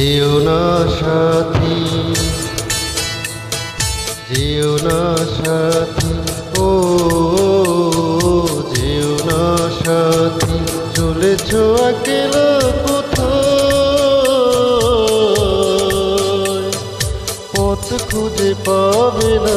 যেও না সাথী, যেও না সাথী, ও, যেও না সাথী, চলেছ কোথায় পথ খুঁজে পাবে না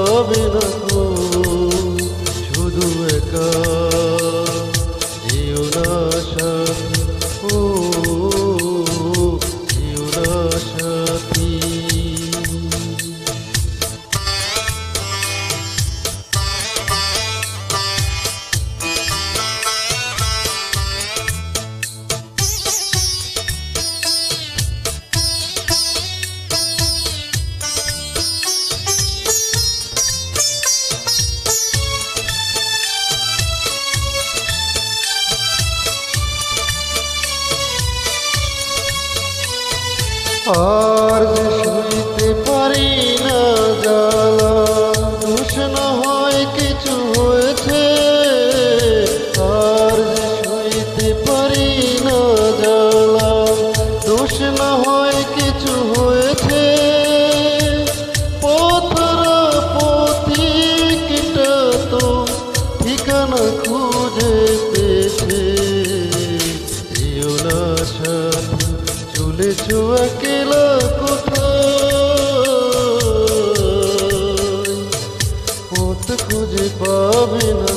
খুঁজে আর শুইতে পারি না। চলেছ একলা কোথায়? পথ খুঁজে পাবে না